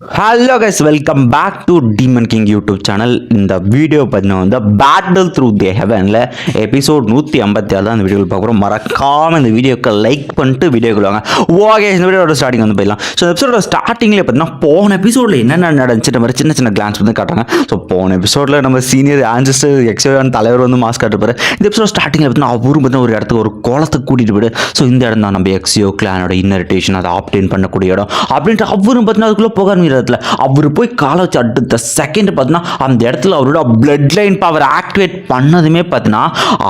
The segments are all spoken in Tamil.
Hello guys welcome back to Demon King YouTube channel இந்த வீடியோ பார்த்தீங்கன்னா வந்து பேட்டில் த்ரூ தி ஹெவனில் எபிசோட் நூற்றி ஐம்பத்தி ஆறு தான் இந்த வீடியோவில் பார்க்குறோம் மறக்காமல் இந்த வீடியோக்கு லைக் பண்ணிட்டு வீடியோக்கு வாங்க. ஓகே இந்த வீடியோட ஸ்டார்டிங் வந்து போயிடலாம். ஸோ எபிசோட ஸ்டார்டிங்கில் பார்த்தீங்கன்னா போன எபிசோடில் என்னென்ன நடந்துச்சு மாதிரி சின்ன சின்ன கிளான்ஸ் வந்து காட்டுறாங்க. ஸோ போன எபிசோடில் நம்ம சீனியர் ஆன்சிஸ்டர் எக்ஸான் தலைவர் வந்து மாஸ்க் காட்டுப்பாரு. இந்த எபிசோட ஸ்டார்டிங்கில் பார்த்தீங்கன்னா அவரும் பார்த்தீங்கன்னா ஒரு இடத்துக்கு ஒரு குளத்துக்கு கூட்டிகிட்டு போய்டு ஸோ இந்த இடம் தான் நம்ம எக்ஸியோ கிளானோட இன்னரிட்டேஷன் அதை ஆப்டெயின் பண்ணக்கூடிய இடம். அப்படின்ட்டு அவரும் பார்த்தீங்கன்னா அதுக்குள்ளே போக பண்ணிடுறதுல இடத்துல அவர் போய் காலை வச்சு அடுத்த செகண்ட் பார்த்தீங்கன்னா அந்த இடத்துல அவரோட பிளட் லைன் பவர் ஆக்டிவேட் பண்ணதுமே பார்த்தீங்கன்னா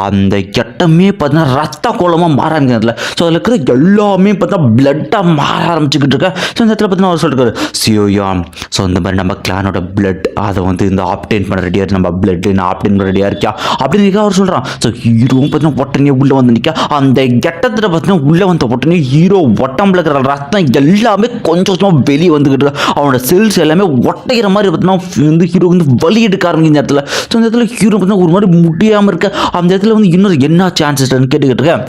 அந்த இடமே பார்த்தீங்கன்னா ரத்த கோலமாக மாற ஆரம்பிக்கிறதுல. ஸோ அதில் இருக்கிற எல்லாமே பார்த்தா பிளட்டாக மாற ஆரம்பிச்சுக்கிட்டு இருக்க. ஸோ இந்த இடத்துல பார்த்தீங்கன்னா அவர் சொல்லிருக்காரு சியோயாம் ஸோ இந்த மாதிரி நம்ம கிளானோட பிளட் அதை வந்து இந்த ஆப்டேன் பண்ண ரெடியாக இருக்கு நம்ம பிளட் லைன் ஆப்டேன் பண்ண ரெடியாக இருக்கா அப்படின்னு அவர் சொல்கிறான் ஸோ ஹீரோவும் பார்த்தீங்கன்னா உடனே உள்ளே வந்து நிற்க அந்த கெட்டத்தில் பார்த்தீங்கன்னா உள்ளே வந்த உடனே ஹீரோ ஒட்டம்பில் இருக்கிற ரத்தம் எல்லாமே கொஞ்சம் கொஞ்சமாக வெளியே வந்துக்கிட்டு அவன் அவனோட செல்ஸ் எல்லாமே ஒட்டைகிற மாதிரி பார்த்தீங்கன்னா வந்து ஹீரோ வந்து வலி எடுக்க ஆரம்பிக்கும் இந்த இடத்துல. ஸோ இந்த இடத்துல ஹீரோ பார்த்தீங்கன்னா ஒரு மாதிரி முடியாமல் இருக்க. அந்த இடத்துல வந்து இன்னொரு என்ன சான்சஸ்ன்னு கேட்டுக்கிட்டு இருக்கேன்.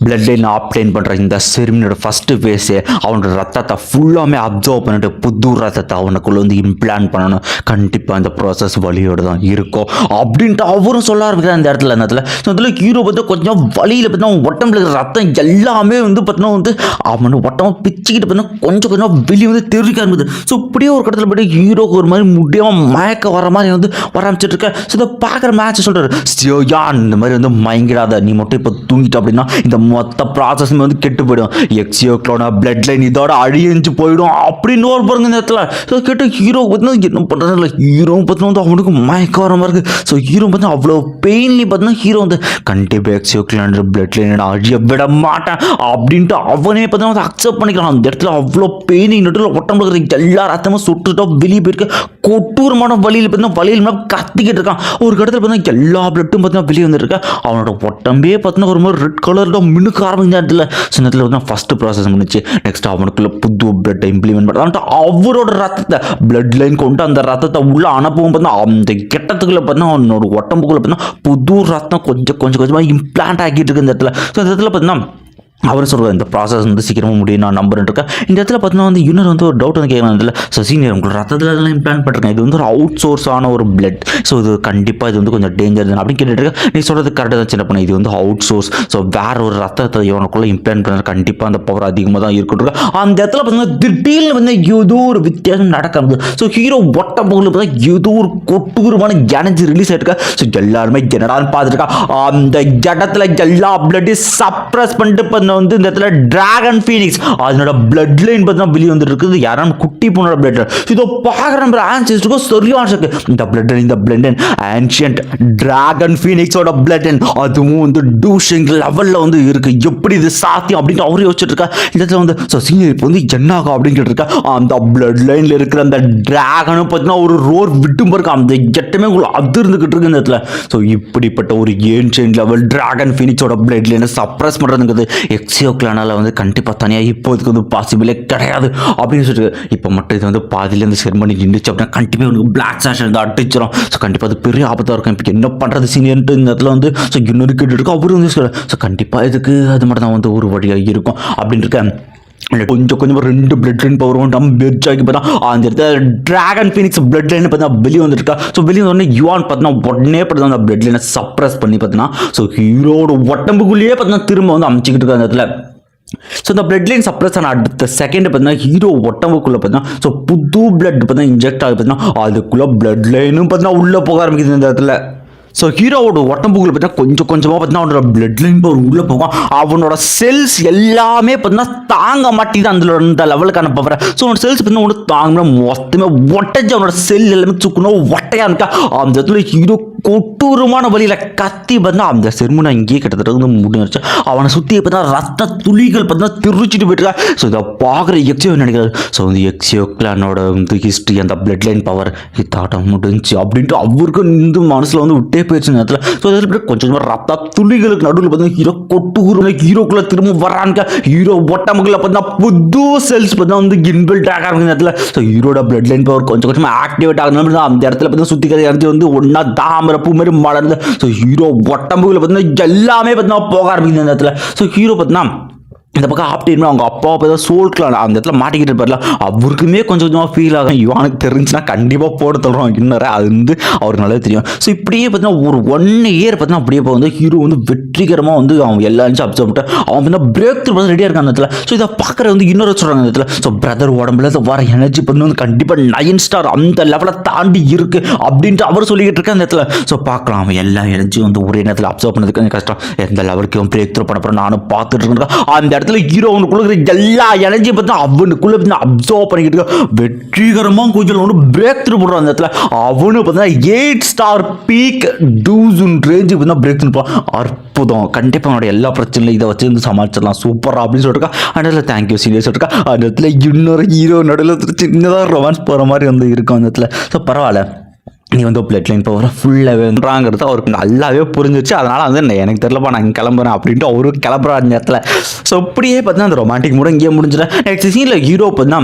பிளட் லைன் ஆப்டைன் பண்ணுற இந்த சிறுமியோட ஃபஸ்ட்டு ஃபேஸு அவனோட ரத்தத்தை ஃபுல்லாமே அப்சர்வ் பண்ணிட்டு புது ரத்தத்தை அவனுக்குள்ளே வந்து இம்ப்ளான் பண்ணணும். கண்டிப்பாக இந்த ப்ராசஸ் வலியோடு தான் இருக்கும். அப்படின்ட்டு அவரும் சொல்ல ஆரம்பிக்கிறார் அந்த இடத்துல அந்த இடத்துல. ஸோ அதில் ஹீரோ பார்த்து கொஞ்சம் வழியில் பார்த்தீங்கன்னா அவன் உடம்புல இருக்கிற ரத்தம் எல்லாமே வந்து பார்த்தீங்கன்னா வந்து அவனை உடம்பு பிச்சுக்கிட்டு பார்த்தீங்கன்னா கொஞ்சம் கொஞ்சம் வெளியே வந்து தெரிவிக்க ஆரம்பிது ஸோ இப்படியே ஒரு கடத்தில் போய்ட்டு ஹீரோக்கு ஒரு மாதிரி முடியாமல் மயக்க வர மாதிரி வந்து வர ஆரம்பிச்சிட்டு ஸோ இதை பார்க்குற மேட்ச் சொல்கிறார் சியோயான் இந்த மாதிரி வந்து மயங்கிடாத நீ மட்டும் இப்போ தூங்கிட்ட அப்படின்னா இந்த மொத்த ப்ராசஸுமே வந்து கெட்டு போயிடும். எக்ஸியோ க்ளோனா பிளட் லைன் இதோட அழிஞ்சு போயிடும். அப்படின்னு ஒரு பாருங்க இந்த இடத்துல. ஸோ கேட்டு ஹீரோ பார்த்தீங்கன்னா என்ன பண்ணுறது இல்லை ஹீரோ பார்த்தீங்கன்னா வந்து அவனுக்கு மயக்க வர மாதிரி இருக்குது ஸோ ஹீரோ பார்த்தீங்கன்னா அவ்வளோ பெயின்லி பார்த்தீங்கன்னா ஹீரோ வந்து கண்டிப்பாக எக்ஸியோ க்ளோன் பிளட் லைன் அழிய விட மாட்டேன். அப்படின்ட்டு அவனே பார்த்தீங்கன்னா வந்து அக்செப்ட் பண்ணிக்கலாம் அந்த இடத்துல அவ்வளோ பெயின் நடுவில் உடம்புல இருக்கிற எல்லா ரத்தமும் சுட்டுட்டோ வெளியே போயிருக்கு. கொட்டூரமான வழியில் பார்த்தீங்கன்னா வழியில் கத்திக்கிட்டு இருக்கான். ஒரு இடத்துல பார்த்தீங்கன்னா எல்லா பிளட்டும் பார்த்தீங்கன்னா வெளியே வந்துருக்க அவனோட உடம்பே பார்த்தீங்கன்னா ஒரு மாதிரி ரெட் கலர்ல மின்னுக்கு ஆரம்பிச்ச இடத்துல சில இந்த இடத்துல பார்த்தீங்கன்னா ஃபஸ்ட்டு ப்ராசஸ் முடிச்சு நெக்ஸ்ட் அவனுக்குள்ள புது பிளட்டை இம்ப்ளிமெண்ட் பண்ணுறான்ட்டு அவரோட ரத்தத்தை பிளட் லைன் கொண்டு அந்த ரத்தத்தை உள்ள அனுப்பவும் பார்த்தீங்கன்னா அந்த கெட்டத்துக்குள்ளே பார்த்தீங்கன்னா அவனோட உடம்புக்குள்ளே பார்த்தீங்கன்னா புது ரத்தம் கொஞ்சம் கொஞ்சம் கொஞ்சமாக இம்ப்ளான்ட் ஆகிட்டு இருக்கு இந்த இடத்துல. ஸோ இந்த இடத்துல பார்த்தீங்கன்னா அவர் சொல்கிற இந்த ப்ராசஸ் வந்து சீக்கிரமாக முடியும் நான் நம்புறேன் இருக்கேன். இந்த இடத்துல பார்த்தீங்கன்னா வந்து இன்னொரு வந்து ஒரு டவுட் வந்து கேட்கலாம் இதில் ஸோ சீனியர் உங்களுக்கு ரத்தத்தில் எல்லாம் இம்ப்ளான் பண்ணிருக்கேன் இது வந்து ஒரு அவுட் சோர்ஸான ஒரு பிளட் ஸோ இது கண்டிப்பாக இது வந்து கொஞ்சம் டேஞ்சர் தான். அப்படின்னு கேட்டுட்டு இருக்கேன். நீ சொல்கிறது கரெக்டாக தான் சின்ன பண்ண. இது வந்து அவுட் சோர்ஸ் ஸோ வேற ஒரு ரத்தத்தை இவனுக்குள்ளே இம்ப்ளான் பண்ணுற கண்டிப்பாக அந்த பவர் அதிகமாக தான் இருக்கட்டும் அந்த இடத்துல பார்த்தீங்கன்னா திடீர்னு வந்து ஏதோ ஒரு வித்தியாசம் நடக்கிறது ஸோ ஹீரோ ஒட்ட பகுதியில் பார்த்தா ஏதோ ஒரு கொட்டூரமான எனர்ஜி ரிலீஸ் ஆகிருக்கா ஸோ எல்லாருமே என்னடான்னு பார்த்துருக்கா அந்த இடத்துல எல்லா பிளட்டையும் சப்ரஸ் பண்ணிட்டு ஒன்று வந்து இந்த இடத்துல டிராகன் ஃபீனிக்ஸ் அதனோட பிளட் லைன் பார்த்தீங்கன்னா வெளியே வந்துட்டு இருக்குது. யாரும் குட்டி பொண்ணோட பிளட் இதோ பார்க்குற நம்ம ஆன்சிஸ்டுக்கும் சரியான இருக்கு இந்த பிளட் இந்த பிளட் லைன் ஆன்ஷியன்ட் டிராகன் ஃபீனிக்ஸோட பிளட் லைன் அதுவும் வந்து டூஷிங் லெவலில் வந்து இருக்கு. எப்படி இது சாத்தியம் அப்படின்னு அவரு யோசிச்சுட்டு இருக்கா. இந்த இடத்துல வந்து ஸோ சீனியர் இப்போ வந்து என்ன ஆகும் அப்படின்னு கேட்டு இருக்கா அந்த பிளட் லைனில் இருக்கிற அந்த டிராகனும் பார்த்தீங்கன்னா ஒரு ரோர் விட்டும் பாருங்க. அந்த எட்டமே உங்களுக்கு அது இருக்கு இந்த இடத்துல. ஸோ இப்படிப்பட்ட ஒரு ஏன்ஷியன் லெவல் டிராகன் ஃபீனிக்ஸோட பிளட் லைனை சப்ரஸ் பண்ணுறதுங்கிறது எக்ஸியோ கிளானால் வந்து கண்டிப்பாக தனியாக இப்போதுக்கு வந்து பாசிபிளே கிடையாது. அப்படின்னு சொல்லிட்டு இப்போ மட்டும் இது வந்து பாதியிலேருந்து செட் பண்ணி நின்றுச்சு அப்படின்னா கண்டிப்பாக உனக்கு பிளாக் சாஷ் வந்து அடிச்சிடும் ஸோ கண்டிப்பாக அது பெரிய ஆபத்தாக இருக்கும். இப்போ என்ன பண்ணுறது சீனியர்ன்ட்டு இந்த இடத்துல வந்து ஸோ இன்னொரு கேட்டு இருக்கும் அவரும் வந்து ஸோ கண்டிப்பாக இதுக்கு அது மட்டும் தான் வந்து ஒரு வழியாக இருக்கும். அப்படின்னு இருக்கேன் கொஞ்சம் கொஞ்சமாக ரெண்டு பிளட் லைன் பவர் நம்ம பெட்ச் ஆகி பார்த்தா அந்த இடத்துல டிராகன் ஃபீனிக்ஸ் பிளட் லைன் பார்த்தா வெளியே வந்துருக்கா ஸோ வெளியே வந்தோடனே யுவான் பார்த்தீங்கன்னா உடனே பார்த்தா அந்த பிளட் லைனை சப்ரஸ் பண்ணி பார்த்தீங்கன்னா ஸோ ஹீரோட உடம்புக்குள்ளேயே பார்த்தீங்கன்னா திரும்ப வந்து அமைச்சிக்கிட்டு இருக்க அந்த இடத்துல. ஸோ இந்த பிளட் லைன் சப்ரஸ் ஆன அடுத்த செகண்ட் பார்த்தீங்கன்னா ஹீரோ ஒட்டம்புக்குள்ளே பார்த்தீங்கன்னா ஸோ புது பிளட் பார்த்தீங்கன்னா இன்ஜெக்ட் ஆகி பார்த்தீங்கன்னா அதுக்குள்ளே பிளட் லைனும் பார்த்தீங்கன்னா உள்ளே போக ஆரம்பிக்குது இந்த இடத்துல. ஸோ ஹீரோவோட உடம்புகள் பார்த்தீங்கன்னா கொஞ்சம் கொஞ்சமாக பார்த்தீங்கன்னா அவனோட பிளட் லைன் பவர் உள்ளே போகும். அவனோட செல்ஸ் எல்லாமே பார்த்தீங்கன்னா தாங்க மாட்டேங்குது அந்த அந்த லெவலுக்கான பவரை ஸோ அவனோட செல்ஸ் பார்த்தீங்கன்னா ஒன்று தாங்க மொத்தமே ஒட்டச்சு அவனோட செல் எல்லாமே சுக்கணும் ஒட்டையாக இருக்கா? அந்த இடத்துல ஹீரோ கொட்டூரமான வழியில் கத்தி பார்த்தா அந்த செருமனை இங்கேயே கிட்டத்தட்ட வந்து முடிஞ்சிருச்சு. அவனை சுற்றி பார்த்தா ரத்த துளிகள் பார்த்தீங்கன்னா திருச்சிட்டு போயிட்டுருக்கா. ஸோ இதை பார்க்குற எக்ஸியோ நினைக்கிறாரு? ஸோ வந்து எக்ஸியோ கிளானோட வந்து ஹிஸ்ட்ரி அந்த பிளட் லைன் பவர் இதாட்டம் முடிஞ்சு அப்படின்ட்டு அவருக்கு இந்த மனசில் வந்து விட்டே போயிடுச்சு இந்த இடத்துல ஸோ அதில் கொஞ்சம் கொஞ்சமாக ரத்த துளிகளுக்கு நடுவில் பார்த்தீங்கன்னா ஹீரோ கொட்டு கொட்டூர் ஹீரோக்குள்ளே திரும்ப வரானுங்க ஹீரோ ஒட்டமுக்குள்ள பார்த்தீங்கன்னா புது செல்ஸ் பார்த்தா வந்து இன்பில்ட் ஆக ஆரம்பிக்கும் இடத்துல ஸோ ஹீரோட பிளட் லைன் பவர் கொஞ்சம் கொஞ்சமாக ஆக்டிவேட் ஆகணும் அந்த இடத்துல பார்த்தா சுற்றி கதை எனர்ஜி வந்து ஒன்றா தாமரை பூ மாதிரி மலர்ந்து ஸோ ஹீரோ உடம்புல பார்த்தீங்கன்னா எல்லாமே பார்த்தீங்கன்னா போக ஆரம்பிக்குது அந்த இடத்துல ஸோ ஹீரோ பார்த்தீங்கன்னா இந்த பக்கம் ஆப்டின்னு அவங்க அப்பா அப்போ தான் சோல்க்கலாம் அந்த இடத்துல மாட்டிக்கிட்டு இருப்பார்ல. அவருக்குமே கொஞ்சம் கொஞ்சமாக ஃபீல் ஆகும். இவனுக்கு தெரிஞ்சுன்னா கண்டிப்பாக போட தருவான் இன்னொரு அது வந்து அவருக்கு நல்லா தெரியும். ஸோ இப்படியே பார்த்தீங்கன்னா ஒரு ஒன் இயர் பார்த்தீங்கன்னா அப்படியே இப்போ வந்து ஹீரோ வந்து வெற்றிகரமாக வந்து அவன் எல்லாரும் அப்சர்வ் பண்ணிட்டு அவன் வந்து பிரேக் த்ரூ வந்து ரெடியாக இருக்கான் அந்த இடத்துல. ஸோ இதை பார்க்குற வந்து இன்னொரு சொல்கிறாங்க அந்த இடத்துல. ஸோ பிரதர் உடம்புல வர எனர்ஜி பண்ணி வந்து கண்டிப்பாக நைன் ஸ்டார் அந்த லெவலை தாண்டி இருக்கு அப்படின்ட்டு அவர் சொல்லிக்கிட்டு இருக்க அந்த இடத்துல. ஸோ பார்க்கலாம். அவன் எல்லா எனர்ஜியும் வந்து ஒரே நேரத்தில் அப்சர்வ் பண்ணதுக்கு கொஞ்சம் கஷ்டம். எந்த லெவலுக்கு பிரேக் த்ரூ பண்ண போகிறேன் நானும் பார்த்துட்டு இருக்கேன். அந்த இடத்துல ஹீரோ அவனுக்குள்ள இருக்கிற எல்லா எனர்ஜியை பற்றி அவனுக்குள்ளே பார்த்தீங்கன்னா அப்சர்வ் பண்ணிக்கிட்டு இருக்க. வெற்றிகரமாக கொஞ்சம் ஒன்று பிரேக் த்ரூ பண்ணுறான் அந்த இடத்துல. அவனு பார்த்தீங்கன்னா எயிட் ஸ்டார் பீக் டூசன் ரேஞ்சு பார்த்தீங்கன்னா பிரேக் த்ரூ அற்புதம். கண்டிப்பாக அவனோட எல்லா பிரச்சனையும் இதை வச்சுருந்து சமாளிச்சிடலாம். சூப்பராக அப்படின்னு சொல்லிருக்கா அந்த இடத்துல தேங்க்யூ சீரியஸ் சொல்லிருக்கா அந்த இடத்துல இன்னொரு ஹீரோ நடுவில் சின்னதாக ரொமான்ஸ் போகிற மாதிரி வந்து இருக்கும் அந்த இடத்துல. ஸோ பரவாயில்ல. நீ வந்து பிளட் லைன் போகிற ஃபுல்லாகவே வந்துறாங்கிறது அவருக்கு நல்லாவே புரிஞ்சிச்சு. அதனால் வந்து நான் எனக்கு தெரிலப்பா நான் இங்கே கிளம்புறேன் அப்படின்ட்டு அவரும் கிளம்புற அந்த இடத்துல. ஸோ அப்படியே பார்த்தீங்கன்னா அந்த ரொமான்டிக் மூட இங்கேயே முடிஞ்சிட நெக்ஸ்ட் சீனில் ஹீரோ பார்த்தீங்கன்னா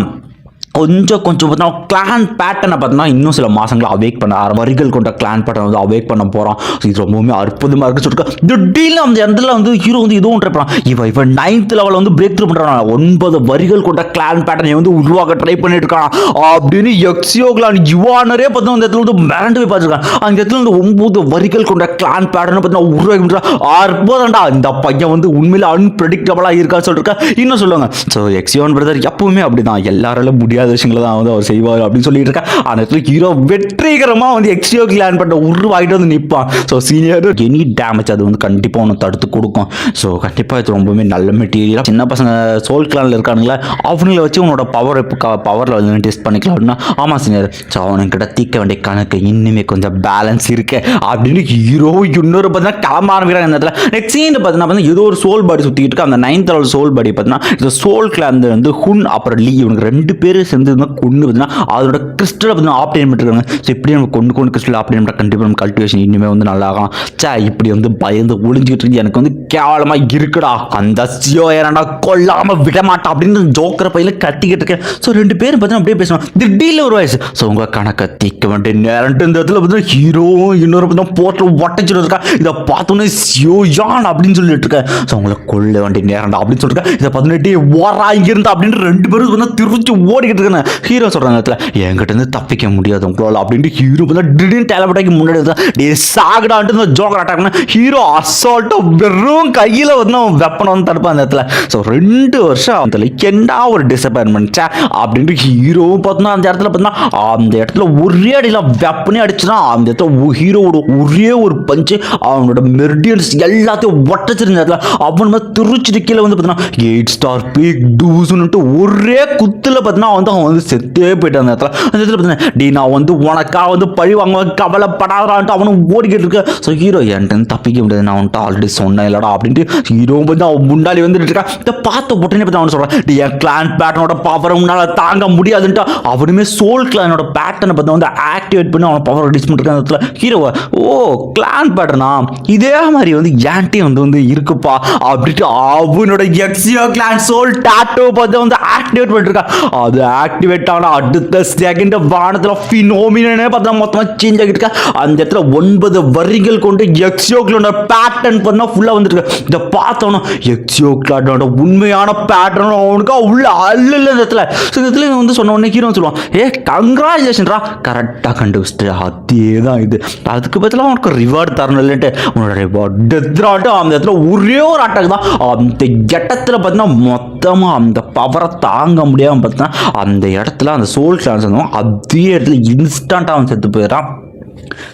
கொஞ்சம் கொஞ்சம் பார்த்தோம்னா கிளான் பேட்டர்னை பார்த்தோம்னா இன்னும் சில மாதங்களை அவேக் பண்ண ஆறு வரிகள் கொண்ட கிளான் பேட்டர்ன் வந்து அவேக் பண்ண போகிறோம் இது ரொம்பவுமே அற்புதமாக இருக்குன்னு சொல்லிட்டு திடீர்னு அந்த இடத்துல வந்து ஹீரோ வந்து இதுவும் ட்ரை பண்ணான் இவன் இவன் நைன்த் லெவலில் வந்து பிரேக் த்ரூ பண்ணுறான் ஒன்பது வரிகள் கொண்ட கிளான் பேட்டர்னை வந்து உருவாக்க ட்ரை பண்ணிட்டு இருக்கான். அப்படின்னு எக்ஸியோ கிளான் யுவானரே பார்த்தோம் அந்த இடத்துல வந்து மிரண்டு போய் பார்த்துருக்கான். அந்த இடத்துல வந்து ஒன்பது வரிகள் கொண்ட கிளான் பேட்டர்னை பார்த்தீங்கன்னா உருவாக்கி பண்ணுறான் அற்புதம்டா இந்த பையன் வந்து உண்மையில் அன்பிரடிக்டபுளாக இருக்கான்னு சொல்லிட்டு இன்னும் சொல்லுவாங்க ஸோ எக்ஸியோன் பிரதர் எப்பவுமே அப்படிதான். எல்லாராலும் முடியாது. விஷயங்களை தான் வந்து அவர் செய்வார் அப்படின்னு சொல்லிட்டு இருக்கா. அந்த இடத்துல ஹீரோ வெற்றிகரமாக வந்து எக்ஸ்டியோ கிளான் பண்ண உருவாகிட்டு வந்து நிற்பான் ஸோ சீனியர் எனி டேமேஜ் அது வந்து கண்டிப்பாக ஒன்று தடுத்து கொடுக்கும். ஸோ கண்டிப்பாக இது ரொம்பவுமே நல்ல மெட்டீரியல் சின்ன பசங்க சோல் கிளானில் இருக்கானுங்களா அவங்கள வச்சு உன்னோட பவர் பவரில் வந்து டெஸ்ட் பண்ணிக்கலாம் அப்படின்னா ஆமாம் சீனியர் ஸோ அவனுக்கிட்ட தீக்க வேண்டிய கணக்கு இன்னுமே கொஞ்சம் பேலன்ஸ் இருக்கு. அப்படின்னு ஹீரோ இன்னொரு பார்த்தீங்கன்னா கிளம்ப ஆரம்பிக்கிறாங்க இந்த இடத்துல. நெக்ஸ்ட் சீன் பார்த்தீங்கன்னா ஏதோ ஒரு சோல் பாடி சுற்றிட்டு இருக்கு அந்த நைன்த் லெவல் சோல் பாடி பார்த்தீங்கன்னா இந்த சோல் கிளான் வந்து ஹுன் அப்புறம் லீ இவனுக்கு ரெண்டு பேரும் சேர்ந்து இருந்தால் கொண்டு பார்த்தீங்கன்னா அதோட கிறிஸ்டலை பார்த்தீங்கன்னா ஆப்டேன் பண்ணிருக்காங்க ஸோ இப்படி நம்ம கொண்டு கொண்டு கிறிஸ்டல் ஆப்டேன் பண்ண கண்டிப்பாக நம்ம கல்டிவேஷன் இனிமேல் வந்து நல்லா ஆகலாம் சே இப்படி வந்து பயந்து ஒளிஞ்சிக்கிட்டு இருக்கு எனக்கு வந்து கேவலமாக இருக்குடா. அந்த சியோ ஏறாண்டா கொல்லாமல் விடமாட்டா அப்படின்னு ஜோக்கரை பையில கத்திக்கிட்டு இருக்கேன். ஸோ ரெண்டு பேரும் பார்த்தீங்கன்னா அப்படியே பேசுவாங்க. திடீர்னு ஒரு வயசு ஸோ உங்கள் கணக்கை தீக்க வேண்டிய நேரம் இந்த இடத்துல பார்த்தீங்கன்னா ஹீரோ இன்னொரு பார்த்தீங்கன்னா போட்டில் ஒட்டச்சிட்டு இருக்கா. இதை பார்த்தோன்னே சியோ யான் அப்படின்னு சொல்லிட்டு இருக்கேன். ஸோ உங்களை கொள்ள வேண்டிய நேரம்டா அப்படின்னு சொல்லிட்டு இதை பதினெட்டு ஓரா இங்கிருந்தா அப்படின்னு ரெண்டு பேரும் வந்து திருச்சி ஓடிக்கிட்டு இருக்கேன் ஹீரோ சொல்கிறாங்க இடத்துல. என்கிட்ட இருந்து தப்பிக்க முடியாது உங்களால் அப்படின்ட்டு ஹீரோ பார்த்தா திடீர்னு டேலபட்டாக்கி முன்னாடி வந்து டே சாகடான்ட்டு இந்த ஜோக்கர் அட்டாக் பண்ண ஹீரோ அசால்ட்டாக வெறும் கையில் வந்து அவன் வெப்பனை வந்து தடுப்பான் அந்த இடத்துல. ஸோ ரெண்டு வருஷம் அந்த என்ன ஒரு டிசப்பாயின்மெண்ட் அப்படின்ட்டு ஹீரோவும் பார்த்தோம்னா அந்த இடத்துல பார்த்தோம்னா அந்த இடத்துல ஒரே அடியில் வெப்பனே அடிச்சுனா அந்த இடத்துல ஹீரோவோட ஒரே ஒரு பஞ்சு அவனோட மெர்டியன்ஸ் எல்லாத்தையும் ஒட்டச்சிருந்த இடத்துல அவன் மாதிரி திருச்சிட்டு கீழே வந்து பார்த்தீங்கன்னா எயிட் ஸ்டார் பீக் டூஸ்னுட்டு ஒரே குத்தில் பார்த்தீங்கன்னா வந்து அவன் வந்து செத்தே போயிட்டான் அந்த இடத்துல. அந்த இடத்துல பார்த்தீங்கன்னா டி நான் வந்து உனக்கா வந்து பழி வாங்க கவலைப்படாதான்ட்டு அவனும் ஓடிக்கிட்டு இருக்க ஸோ ஹீரோ என்கிட்ட தப்பிக்க முடியாது. நான் வந்துட்டு ஆல்ரெடி சொன்னேன் இல்லடா அப்படின்ட்டு ஹீரோ வந்து அவன் முன்னாடி வந்துட்டு இருக்கான். இதை பார்த்த உடனே பார்த்து அவன் சொல்கிறான் டி என் கிளான் பேட்டனோட பவரை உன்னால் தாங்க முடியாதுன்ட்டு. அவனுமே சோல் கிளானோட பேட்டனை பார்த்து வந்து ஆக்டிவேட் பண்ணி அவன் பவர் ரிலீஸ் பண்ணிருக்கான் அந்த இடத்துல. ஹீரோவை ஓ கிளான் பேட்டர்னா இதே மாதிரி வந்து ஏன்ட்டையும் வந்து வந்து இருக்குப்பா அப்படின்ட்டு அவனோட எக்ஸியோ கிளான் சோல் டாட்டோ பார்த்து வந்து ஆக்டிவேட் பண்ணிருக்கான் அது ஆக்டிவேட் ஆன அடுத்த செகண்ட் வானத்தில் ஃபினோமினே பார்த்தா மொத்தமாக சேஞ்ச் ஆகிட்டு இருக்கா அந்த இடத்துல ஒன்பது வரிகள் கொண்டு எக்ஸியோ கிளானோட பேட்டர்ன் பண்ணால் ஃபுல்லாக வந்துருக்கு இதை பார்த்தோன்னா எக்ஸியோ கிளானோட உண்மையான பேட்டர்ன் அவனுக்கு உள்ள அல்ல இந்த இடத்துல ஸோ இந்த இடத்துல வந்து சொன்ன உடனே ஹீரோ சொல்லுவான் ஏ கங்க்ராச்சுலேஷன்ரா கரெக்டாக கண்டுபிடிச்சிட்டு அதே தான் இது அதுக்கு பதிலாக அவனுக்கு ரிவார்டு தரணும் இல்லைன்ட்டு உன்னோட ரிவார்டு டெத்ராட்டு அந்த இடத்துல ஒரே ஒரு அட்டாக் தான் அந்த இடத்துல பார்த்தீங்கன்னா மொத்தமாக அந்த பவரை தாங்க முடியாமல் பார்த்தீங்கன்னா அந்த இடத்துல அந்த சோல் கிளான்ஸ் அதே இடத்துல இன்ஸ்டண்ட்டாக அவன் செத்து போயிடறான்.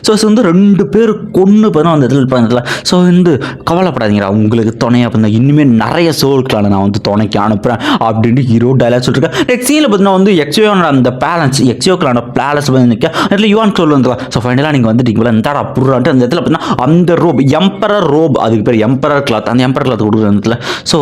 ஸோ வந்து ரெண்டு பேர் கொன்று பார்த்தா அந்த இடத்துல இருப்பாங்க. ஸோ வந்து கவலைப்படாதீங்கடா. உங்களுக்கு துணையாக பார்த்தா இனிமேல் நிறைய சோல்களால் நான் வந்து துணைக்கு அனுப்புகிறேன் அப்படின்ட்டு ஹீரோ டைலாக் சொல்லியிருக்கேன் நெக்ஸ்ட் சீனில் பார்த்தீங்கன்னா வந்து எக்ஸியோனோட அந்த பேலன்ஸ் எக்ஸியோக்களான பேலன்ஸ் வந்து நிற்க அதில் யுவான் சோல் வந்துடலாம் ஸோ ஃபைனலாக நீங்கள் வந்துட்டீங்களா இந்தாடா புறான்ட்டு அந்த இடத்துல பார்த்தீங்கன்னா அந்த ரோப் எம்பரர் ரோப் அதுக்கு பேர் எம்பரர் கிளாத் அந்த எம்பரர் கிளாத் கொடுக்குற இடத்துல. ஸோ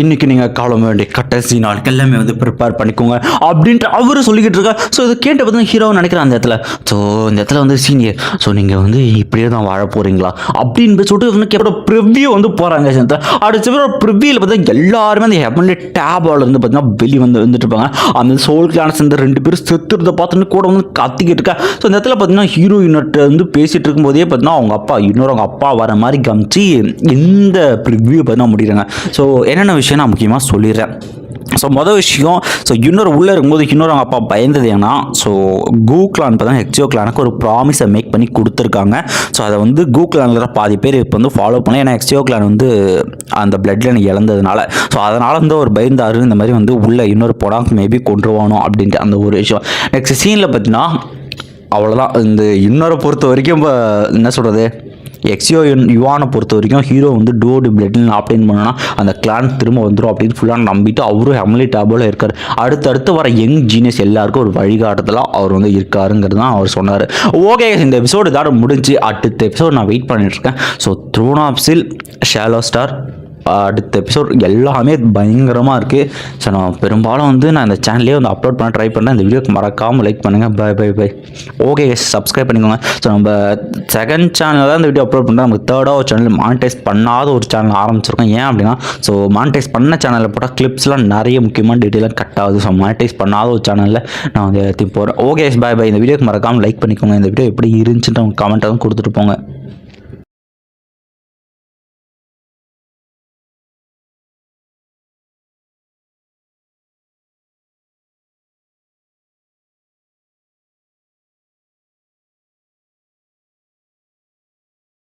இன்னைக்கு நீங்கள் காலம் வேண்டிய கடைசி நாள் எல்லாமே வந்து ப்ரிப்பேர் பண்ணிக்கோங்க அப்படின்ட்டு அவரு சொல்லிக்கிட்டு இருக்கா ஸோ இதை கேட்ட பார்த்தா ஹீரோ நினைக்கிறேன் அந்த இடத்துல. ஸோ இந்த இடத்துல வந்து சீனியர் ஸோ நீங்கள் வந்து இப்படியே தான் வாழ போகிறீங்களா அப்படின்னு சொல்லிட்டு வந்து கேட்ட ப்ரிவ்யூ வந்து போகிறாங்க சேர்ந்து அடுத்த ப்ரிவ்யூவில் பார்த்தா எல்லாருமே அந்த ஹெவன்லி டேபாவில் இருந்து பார்த்தீங்கன்னா வெளியே வந்து வந்துட்டு இருப்பாங்க. அந்த சோல் கிளான்ஸ் இந்த ரெண்டு பேரும் செத்துறத பார்த்துன்னு கூட வந்து கத்திக்கிட்டு இருக்கா. ஸோ இந்த இடத்துல பார்த்தீங்கன்னா ஹீரோயின்கிட்ட வந்து பேசிட்டு இருக்கும்போதே பார்த்தீங்கன்னா அவங்க அப்பா இன்னொரு அவங்க அப்பா வர மாதிரி காமிச்சு இந்த ப்ரிவ்யூ பார்த்தீங்கன்னா முடிகிறாங்க ஸோ என்னென்ன விஷயம் நான் முக்கியமாக சொல்லிடுறேன். ஸோ மொதல் விஷயம் ஸோ இன்னொரு உள்ளே இருக்கும்போது இன்னொரு அவங்க அப்பா பயந்தது ஏன்னா ஸோ கூ கிளான் பார்த்தா ஹெச்ஓ கிளானுக்கு ஒரு ப்ராமிஸை மேக் பண்ணி கொடுத்துருக்காங்க. ஸோ அதை வந்து கூ கிளானில் பாதி பேர் இப்போ வந்து ஃபாலோ பண்ணல. ஏன்னா ஹெச்ஓ கிளான் வந்து அந்த பிளட் லைன் இழந்ததுனால. ஸோ அதனால் வந்து ஒரு பயந்தாரு. இந்த மாதிரி வந்து உள்ளே இன்னொரு படம் மேபி கொண்டுருவானோ அப்படின்ட்டு அந்த ஒரு விஷயம். நெக்ஸ்ட் சீனில் பார்த்தீங்கன்னா அவ்வளோதான் இந்த இன்னொரு பொறுத்த வரைக்கும் என்ன சொல்கிறது எக்ஸியோ யுவானை பொறுத்த வரைக்கும் ஹீரோ வந்து டோடு பிளட்னு ஆப்டைன் பண்ணனா அந்த கிளான் திரும்ப வந்துடும் அப்படின்னு ஃபுல்லாக நம்பிட்டு அவரும் ஹெம்லி டேபிளில் இருக்கார். அடுத்தடுத்து வர யங் ஜீனியஸ் எல்லாருக்கும் ஒரு வழிகாட்டுதலாக அவர் வந்து இருக்காருங்கிறது தான் அவர் சொன்னார். ஓகே இந்த எபிசோடு இதோட முடிஞ்சு அடுத்த எபிசோடு நான் வெயிட் பண்ணிட்டுருக்கேன் ஸோ த்ரோன் ஆஃப் சில் ஷாலோ ஸ்டார் அடுத்த எபிசோட் எல்லாமே பயங்கரமாக இருக்குது ஸோ நான் பெரும்பாலும் வந்து நான் இந்த சேனல்லே வந்து அப்லோட் பண்ண ட்ரை பண்ணேன் இந்த வீடியோக்கு மறக்காமல் லைக் பண்ணுங்கள் bye bye bye okay subscribe பண்ணிக்கோங்க. ஸோ நம்ம செகண்ட் சேனலில் தான் இந்த வீடியோ அப்லோட் பண்ணுறோம் நமக்கு தேர்டாக ஒரு சேனல் மானிட்டைஸ் பண்ணாத ஒரு சேனல் ஆரம்பிச்சிருக்கோம். ஏன் அப்படின்னா ஸோ மானிட்டைஸ் பண்ண சேனலில் போட்டால் கிளிப்ஸ்லாம் நிறைய முக்கியமான டீட்டெயிலாக கட் ஆகுது. ஸோ மானிட்டைஸ் பண்ணாத ஒரு சேனலில் நான் வந்து எல்லாத்தையும் போகிறேன் ஓகே பை பை இந்த வீடியோக்கு மறக்காமல் லைக் பண்ணிக்கோங்க. இந்த வீடியோ எப்படி இருந்துச்சுன்னு கமெண்ட்டாக தான் கொடுத்துட்டு போங்க.